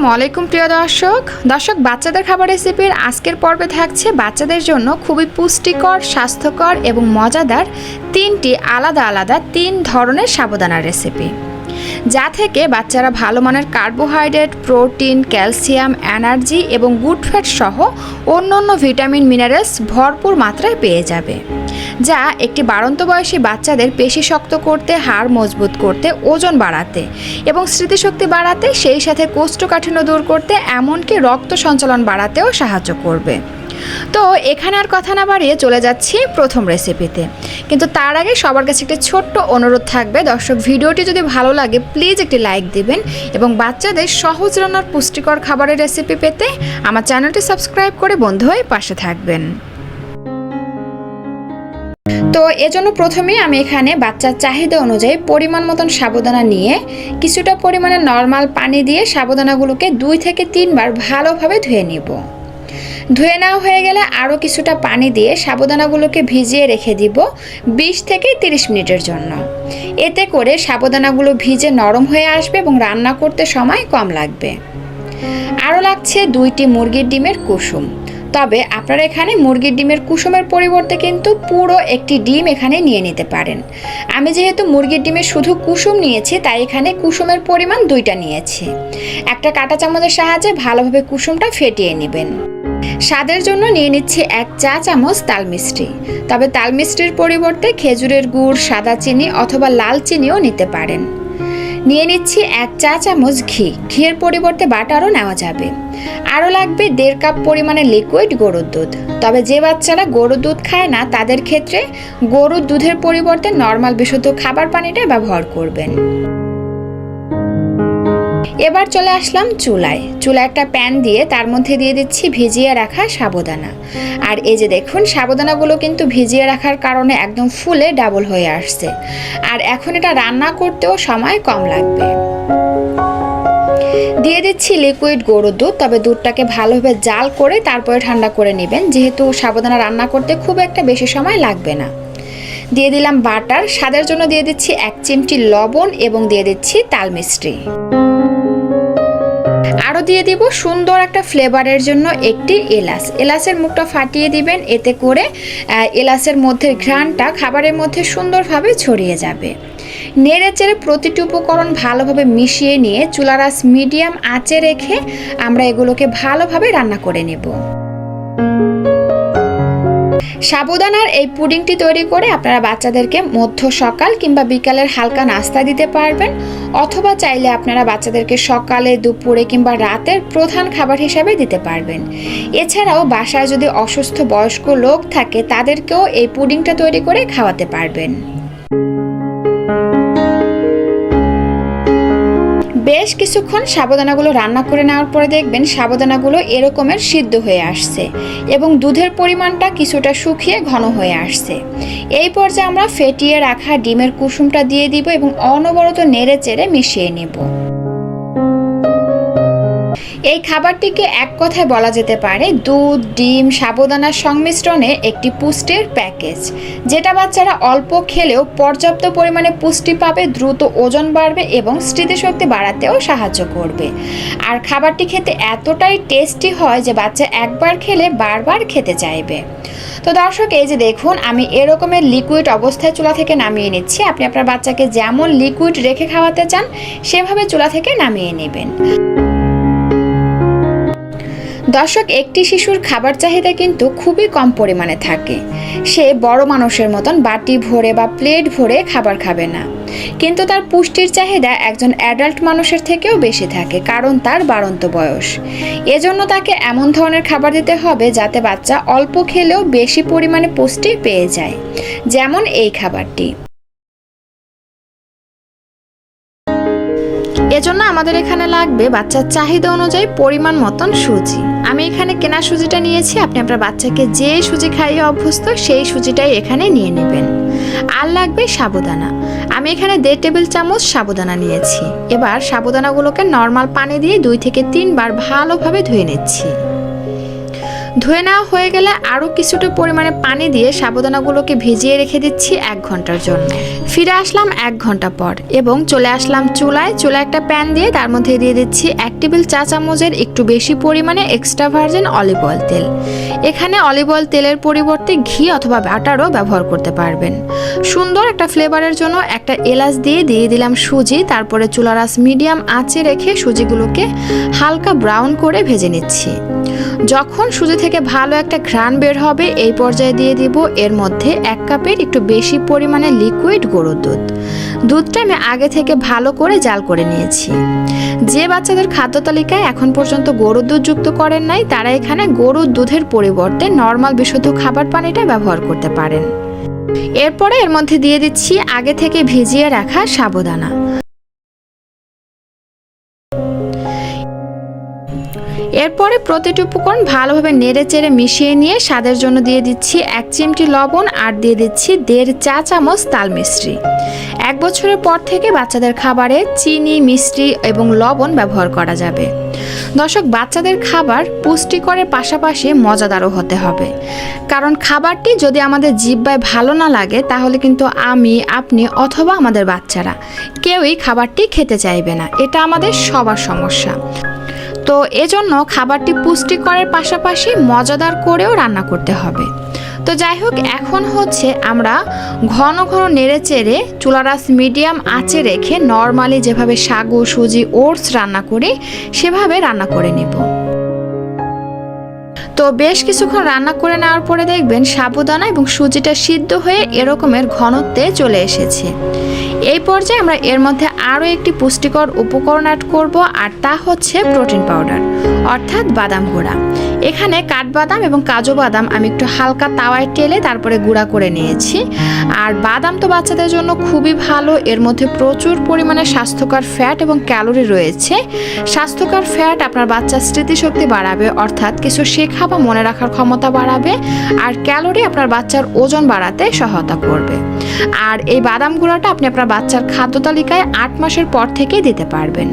আসসালামু আলাইকুম প্রিয় দর্শক। দর্শক, বাচ্চাদের খাবার রেসিপির আজকের পর্বে থাকছে বাচ্চাদের জন্য খুবই পুষ্টিকর, স্বাস্থ্যকর এবং মজাদার তিনটি আলাদা আলাদা তিন ধরনের সাবুদানার রেসিপি। যা থেকে বাচ্চারা ভালো মানের কার্বোহাইড্রেট, প্রোটিন, ক্যালসিয়াম, এনার্জি এবং গুড ফ্যাট সহ অন্যান্য ভিটামিন, মিনারেলস ভরপুর মাত্রায় পেয়ে যাবে, যা একটি বাড়ন্ত বয়সী বাচ্চাদের পেশি শক্ত করতে, হাড় মজবুত করতে, ওজন বাড়াতে এবং স্মৃতিশক্তি বাড়াতে, সেই সাথে কোষ্ঠকাঠিন্য দূর করতে, এমনকি রক্ত সঞ্চালন বাড়াতেও সাহায্য করবে। তো এখানে আর কথা না বাড়িয়ে চলে যাচ্ছি প্রথম রেসিপিতে কিন্তু তার আগে সবার কাছে একটি ছোট্ট অনুরোধ থাকবে। দর্শক, ভিডিওটি যদি ভালো লাগে প্লিজ একটি লাইক দিবেন এবং বাচ্চাদের সহজ রান্নার পুষ্টিকর খাবারের রেসিপি পেতে আমার চ্যানেলটি সাবস্ক্রাইব করে বন্ধু হয়ে পাশে থাকবেন। তো এজন্য প্রথমেই আমি এখানে বাচ্চার চাহিদা অনুযায়ী পরিমাণ মতন সাবধানা নিয়ে কিছুটা পরিমাণে নর্মাল পানি দিয়ে সাবধানাগুলোকে দুই থেকে তিনবার ভালোভাবে ধুয়ে নিব। ধুয়ে নেওয়া হয়ে গেলে আরও কিছুটা পানি দিয়ে সাবধানাগুলোকে ভিজিয়ে রেখে দিব বিশ থেকে তিরিশ মিনিটের জন্য। এতে করে সাবধানাগুলো ভিজে নরম হয়ে আসবে এবং রান্না করতে সময় কম লাগবে। আরও লাগছে দুইটি মুরগির ডিমের কুসুম। তবে আপনারা এখানে মুরগির ডিমের কুসুমের পরিবর্তে কিন্তু পুরো একটি ডিম এখানে নিয়ে নিতে পারেন। আমি যেহেতু মুরগির ডিমের শুধু কুসুম নিয়েছি, তাই এখানে কুসুমের পরিমাণ দুইটা নিয়েছি। একটা কাঁটা চামচের সাহায্যে ভালোভাবে কুসুমটা ফেটিয়ে নেবেন। স্বাদের জন্য নিয়ে নিচ্ছি এক চা চামচ তাল মিষ্টি। তবে তাল মিষ্টির পরিবর্তে খেজুরের গুড়, সাদা চিনি অথবা লাল চিনিও নিতে পারেন। নিয়ে নিচ্ছি এক চা চামচ ঘি। ঘিয়ের পরিবর্তে বাটারও নেওয়া যাবে। আরও লাগবে দেড় কাপ পরিমাণে লিকুইড গরুর দুধ। তবে যে বাচ্চারা গরুর দুধ খায় না, তাদের ক্ষেত্রে গরুর দুধের পরিবর্তে নর্মাল বিশুদ্ধ খাবার পানিটা ব্যবহার করবেন। এবার চলে আসলাম চুলায়। চুলায় একটা প্যান দিয়ে তার মধ্যে দিয়ে দিচ্ছি ভিজিয়ে রাখা সাবুদানা আর এই যে দেখুন সাবুদানাগুলো কিন্তু ভিজিয়ে রাখার কারণে একদম ফুলে ডাবল হয়ে আসছে। আর এখন এটা রান্না করতেও সময় কম লাগবে। দিয়ে দিচ্ছি লিকুইড গরুর দুধ, তবে দুধটাকে ভালোভাবে জাল করে তারপরে ঠান্ডা করে নেবেন। যেহেতু সাবুদানা রান্না করতে খুব একটা বেশি সময় লাগবে না। দিয়ে দিলাম বাটার। স্বাদের জন্য দিয়ে দিচ্ছি এক চিমটি লবণ এবং দিয়ে দিচ্ছি তাল মিষ্টি। আরও দিয়ে দিব সুন্দর একটা ফ্লেভারের জন্য একটি এলাচ। এলাচের মুখটা ফাটিয়ে দিবেন, এতে করে এলাচের মধ্যে ঘ্রাণটা খাবারের মধ্যে সুন্দরভাবে ছড়িয়ে যাবে। নেড়ে চেড়ে প্রতিটি উপকরণ ভালোভাবে মিশিয়ে নিয়ে চুলারাস মিডিয়াম আঁচে রেখে আমরা এগুলোকে ভালোভাবে রান্না করে নেব। সাবুদানার এই পুডিংটি তৈরি করে আপনারা বাচ্চাদেরকে মধ্য সকাল কিংবা বিকালের হালকা নাস্তা দিতে পারবেন, অথবা চাইলে আপনারা বাচ্চাদেরকে সকালে, দুপুরে কিংবা রাতের প্রধান খাবার হিসাবে দিতে পারবেন। এছাড়াও বাসায় যদি অসুস্থ বয়স্ক লোক থাকে, তাদেরকেও এই পুডিংটা তৈরি করে খাওয়াতে পারবেন। বেশ কিছুক্ষণ সাবধানাগুলো রান্না করে নেওয়ার পরে দেখবেন সাবধানাগুলো এরকমের সিদ্ধ হয়ে আসছে এবং দুধের পরিমাণটা কিছুটা শুকিয়ে ঘন হয়ে আসছে। এই পর্যায়ে আমরা ফেটিয়ে রাখা ডিমের কুসুমটা দিয়ে দিব এবং অনবরত নেড়ে চেড়ে মিশিয়ে নেব। এই খাবারটিকে এক কথায় বলা যেতে পারে দুধ, ডিম সাবুদানার সংমিশ্রণে একটি পুষ্টির প্যাকেজ, যেটা বাচ্চারা অল্প খেলেও পর্যাপ্ত পরিমাণে পুষ্টি পাবে, দ্রুত ওজন বাড়বে এবং স্মৃতিশক্তি বাড়াতেও সাহায্য করবে। আর খাবারটি খেতে এতটাই টেস্টি হয় যে বাচ্চা একবার খেলে বারবার খেতে চাইবে। তো দর্শক, এই যে দেখুন, আমি এরকমের লিকুইড অবস্থায় চুলা থেকে নামিয়ে নিচ্ছি। আপনি আপনার বাচ্চাকে যেমন লিকুইড রেখে খাওয়াতে চান, সেভাবে চুলা থেকে নামিয়ে নেবেন। দর্শক, একটি শিশুর খাবার চাহিদা কিন্তু খুবই কম পরিমাণে থাকে। সে বড় মানুষের মতন বাটি ভরে বা প্লেট ভরে খাবার খাবে না। কিন্তু তার পুষ্টির চাহিদা একজন অ্যাডাল্ট মানুষের থেকেও বেশি থাকে, কারণ তার বাড়ন্ত বয়স। এজন্য তাকে এমন ধরনের খাবার দিতে হবে যাতে বাচ্চা অল্প খেলেও বেশি পরিমাণে পুষ্টি পেয়ে যায়। যেমন এই খাবারটি। এজন্য আমাদের এখানে লাগবে বাচ্চার চাহিদা অনুযায়ী পরিমাণ মতন সুজি। আমি এখানে কেনা সুজিটা নিয়েছি, আপনি আপনার বাচ্চাকে যে সুজি খাইয়ে অভ্যস্ত সেই সুজিটাই এখানে নিয়ে নেবেন। আর লাগবে সাবুদানা। আমি এখানে দেড় টেবিল চামচ সাবুদানা নিয়েছি। এবার সাবুদানাগুলোকে নর্মাল পানি দিয়ে দুই থেকে তিনবার ভালোভাবে ধুয়ে নিচ্ছি। ধুয়ে নেওয়া হয়ে গেলে আরও কিছুটা পরিমাণে পানি দিয়ে সাবুদানাগুলোকে ভিজিয়ে রেখে দিচ্ছি এক ঘণ্টার জন্য। ফিরে আসলাম এক ঘণ্টা পর এবং চলে আসলাম চুলায়। চুলায় একটা প্যান দিয়ে তার মধ্যে দিয়ে দিচ্ছি এক টেবিল চা চামচের একটু বেশি পরিমাণে এক্সট্রা ভার্জিন অলিভ অয়েল তেল। এখানে অলিভ অয়েল তেলের পরিবর্তে ঘি অথবা বাটারও ব্যবহার করতে পারবেন। সুন্দর একটা ফ্লেভারের জন্য একটা এলাচ দিয়ে দিয়ে দিলাম সুজি, তারপরে চুলার আঁচ মিডিয়াম আঁচে রেখে সুজিগুলোকে হালকা ব্রাউন করে ভেজে নিচ্ছি। যখন সুজি থেকে ভালো একটা ঘ্রাণ বের হবে, এই পর্যায়ে দিয়ে দিব এর মধ্যে এক কাপের একটু বেশি পরিমাণে লিকুইড গরুর দুধ। দুধটা আমি আগে থেকে ভালো করে জাল করে নিয়েছি। যে বাচ্চাদের খাদ্য তালিকায় এখন পর্যন্ত গরুর দুধ যুক্ত করেন নাই, তারা এখানে গরুর দুধের পরিবর্তে নর্মাল বিশুদ্ধ খাবার পানিটা ব্যবহার করতে পারেন। এরপরে এর মধ্যে দিয়ে দিচ্ছি আগে থেকে ভিজিয়ে রাখা সাবুদানা। এরপরে প্রতিটি উপকরণ ভালোভাবে নেড়ে চেড়ে মিশিয়ে নিয়ে স্বাদের জন্য দিয়ে দিচ্ছি এক চিমটি লবণ আর দিয়ে দিচ্ছি দেড় চা চামচ তাল মিশ্রি এক বছরের পর থেকে বাচ্চাদের খাবারে চিনি, মিষ্টি এবং লবণ ব্যবহার করা যাবে। দর্শক, বাচ্চাদের খাবার পুষ্টিকরের পাশাপাশি মজাদারও হতে হবে। কারণ খাবারটি যদি আমাদের জিব্বায় ভালো না লাগে, তাহলে কিন্তু আমি, আপনি অথবা আমাদের বাচ্চারা কেউই খাবারটি খেতে চাইবে না। এটা আমাদের সবার সমস্যা। তো এজন্য খাবারটি পুষ্টিকরের পাশাপাশি মজাদার করেও রান্না করতে হবে। তো যাই হোক, এখন হচ্ছে আমরা ঘন ঘন নেড়ে চেড়ে চুলারাস মিডিয়াম আঁচে রেখে নর্মালি যেভাবে সাগু সুজি, ওটস রান্না করি, সেভাবে রান্না করে নেব। তো বেশ কিছুক্ষণ রান্না করে নেওয়ার পরে দেখবেন সাবুদানা এবং সুজিটা সিদ্ধ হয়ে এরকমের ঘনত্বে চলে এসেছে। এই পর্যায়ে আমরা এর মধ্যে আরও একটি পুষ্টিকর উপকরণ অ্যাড করব, আর তা হচ্ছে প্রোটিন পাউডার অর্থাৎ বাদাম গুঁড়া। এখানে কাঠবাদাম এবং কাজু বাদাম আমি একটু হালকা তাওয়ায় টেলে তারপরে গুঁড়া করে নিয়েছি। আর বাদাম তো বাচ্চাদের জন্য খুবই ভালো, এর মধ্যে প্রচুর পরিমাণে স্বাস্থ্যকর ফ্যাট এবং ক্যালোরি রয়েছে। স্বাস্থ্যকর ফ্যাট আপনার বাচ্চার স্মৃতিশক্তি বাড়াবে, অর্থাৎ কিছু শেখা বা মনে রাখার ক্ষমতা বাড়াবে, আর ক্যালোরি আপনার বাচ্চার ওজন বাড়াতে সহায়তা করবে। আর এই বাদাম গুঁড়াটা আপনি আপনার বাচ্চার খাদ্য তালিকায় আট মাসের পর থেকে দিতে পারবেন।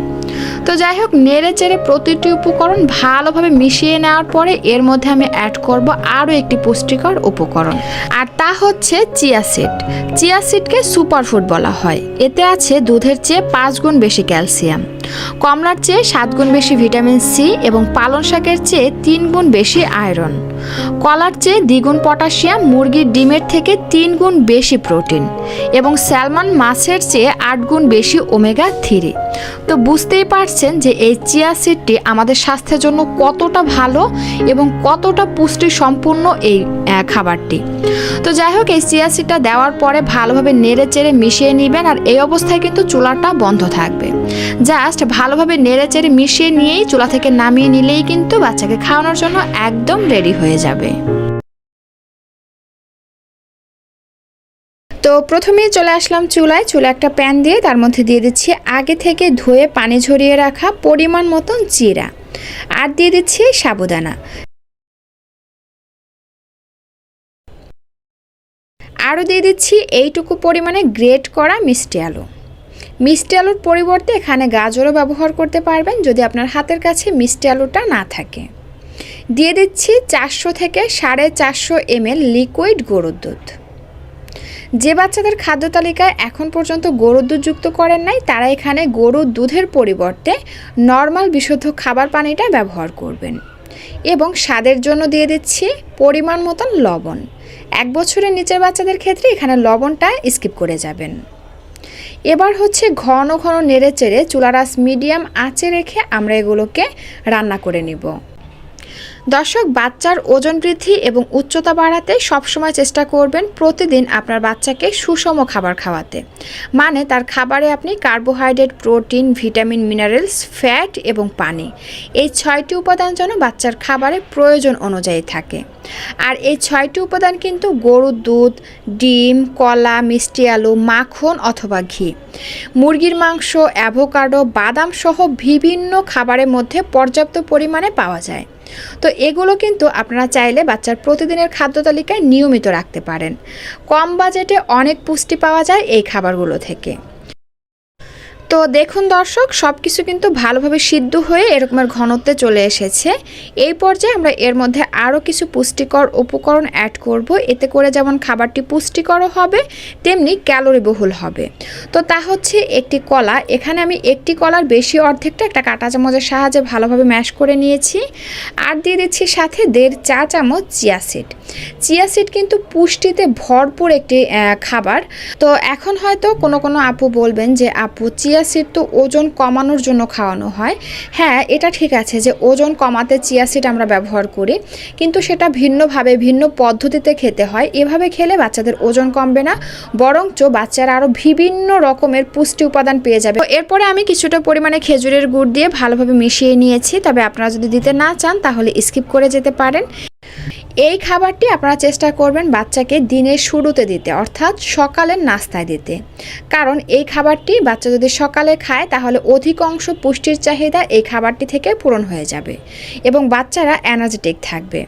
তো যাই হোক, নেড়ে চেড়ে প্রতিটি উপকরণ ভালোভাবে মিশিয়ে নেওয়ার পরে এর মধ্যে আমি অ্যাড করব আরও একটি পুষ্টিকর উপকরণ। আর তা হচ্ছে চিয়া সিড চিয়া সিডকে সুপারফুড বলা হয়। এতে আছে দুধের চেয়ে পাঁচ গুণ বেশি ক্যালসিয়াম কমলার চেয়ে সাত গুণ বেশি ভিটামিন সি এবং পালং শাকের চেয়ে তিন গুণ বেশি আয়রন কলার চেয়ে দ্বিগুণ পটাশিয়াম মুরগির ডিমের থেকে তিন গুণ বেশি প্রোটিন এবং স্যালমন মাছের চেয়ে আট গুণ বেশি ওমেগা থ্রি তো বুঝতেই পারছেন যে এই চিয়া সিডটি আমাদের স্বাস্থ্যের জন্য কতটা ভালো এবং কতটা পুষ্টি সম্পূর্ণ এই খাবারটি। তো যাই হোক, এই চিয়া সিডটা দেওয়ার পরে ভালোভাবে নেড়ে চেড়ে মিশিয়ে নেবেন আর এই অবস্থায় কিন্তু চুলাটা বন্ধ থাকবে। জাস্ট ভালোভাবে নেড়ে চেড়ে মিশিয়ে নিয়েই চুলা থেকে নামিয়ে নিলেই কিন্তু বাচ্চাকে খাওয়ানোর জন্য একদম রেডি হয়ে যাবে। তো প্রথমেই চলে আসলাম চুলায়। চুলা একটা প্যান দিয়ে তার মধ্যে দিয়ে দিচ্ছি আগে থেকে ধুয়ে পানি ঝরিয়ে রাখা পরিমাণ মতন জিরা। আর দিয়ে দিচ্ছি সাবুদানা। আরও দিয়ে দিচ্ছি এইটুকু পরিমাণে গ্রেট করা মিষ্টি আলু। মিষ্টি আলুর পরিবর্তে এখানে গাজরও ব্যবহার করতে পারবেন যদি আপনার হাতের কাছে মিষ্টি আলুটা না থাকে। দিয়ে দিচ্ছি চারশো থেকে সাড়ে চারশো এমএল লিকুইড গরুর দুধ। যে বাচ্চাদের খাদ্য তালিকায় এখন পর্যন্ত গরুর দুধ যুক্ত করেন নাই, তারা এখানে গরুর দুধের পরিবর্তে নর্মাল বিশুদ্ধ খাবার পানিটা ব্যবহার করবেন। এবং স্বাদের জন্য দিয়ে দিচ্ছি পরিমাণ মতন লবণ। এক বছরের নিচের বাচ্চাদের ক্ষেত্রে এখানে লবণটা স্কিপ করে যাবেন। এবার হচ্ছে ঘন ঘন নেড়ে চেড়ে চুলারাস মিডিয়াম আঁচে রেখে আমরা এগুলোকে রান্না করে নিব। দর্শক, বাচ্চার ওজন বৃদ্ধি এবং উচ্চতা বাড়াতে সবসময় চেষ্টা করবেন প্রতিদিন আপনার বাচ্চাকে সুষম খাবার খাওয়াতে। মানে তার খাবারে আপনি carbohydrate, protein, vitamin, minerals, fat এবং পানি। এই ছয়টি উপাদান যেন বাচ্চার খাবারে প্রয়োজন অনুযায়ী থাকে। আর এই ছয়টি উপাদান কিন্তু গরুর দুধ, ডিম, কলা, মিষ্টি আলু, মাখন অথবা ঘি। মুরগির মাংস, অ্যাভোকাডো, বাদাম সহ বিভিন্ন খাবারের মধ্যে পর্যাপ্ত পরিমাণে পাওয়া যায়। তো এগুলো কিন্তু আপনারা চাইলে বাচ্চার প্রতিদিনের খাদ্য তালিকায় নিয়মিত রাখতে পারেন। কম বাজেটে অনেক পুষ্টি পাওয়া যায় এই খাবারগুলো থেকে। তো দেখুন দর্শক সব কিছু কিন্তু ভালোভাবে সিদ্ধ হয়ে এরকমের ঘনত্বে চলে এসেছে। এই পর্যায়ে আমরা এর মধ্যে আরও কিছু পুষ্টিকর উপকরণ অ্যাড করব। এতে করে যেমন খাবারটি পুষ্টিকরও হবে, তেমনি ক্যালোরি বহুল হবে। তো তা হচ্ছে একটি কলা। এখানে আমি একটি কলার বেশি অর্ধেকটা একটা কাঁটা চামচের সাহায্যে ভালোভাবে ম্যাশ করে নিয়েছি। আর দিয়ে দিচ্ছি সাথে দেড় চা চামচ চিয়া সিড চিয়া সিড কিন্তু পুষ্টিতে ভরপুর একটি খাবার। তো এখন হয়তো কোনো কোনো আপু বলবেন যে, আপু, চিয়া সিড তো ওজন কমানোর জন্য খাওয়ানো হয়। হ্যাঁ এটা ঠিক আছে যে ওজন কমাতে চিয়া সিড আমরা ব্যবহার করি, কিন্তু সেটা ভিন্নভাবে, ভিন্ন পদ্ধতিতে খেতে হয়। এভাবে খেলে বাচ্চাদের ওজন কমবে না, বরঞ্চ বাচ্চারা আরও বিভিন্ন রকমের পুষ্টি উপাদান পেয়ে যাবে। এরপরে আমি কিছুটা পরিমাণে খেজুরের গুড় দিয়ে ভালোভাবে মিশিয়ে নিয়েছি, তবে আপনারা যদি দিতে না চান তাহলে স্কিপ করে যেতে পারেন। এই খাবারটি আপনারা চেষ্টা করবেন বাচ্চাকে দিনের শুরুতে দিতে, অর্থাৎ সকালের নাস্তায় দিতে। কারণ এই খাবারটি বাচ্চা যদি সকালে খায়, তাহলে অধিকাংশ পুষ্টির চাহিদা এই খাবারটি থেকে পূরণ হয়ে যাবে এবং বাচ্চারা এনার্জেটিক থাকবে।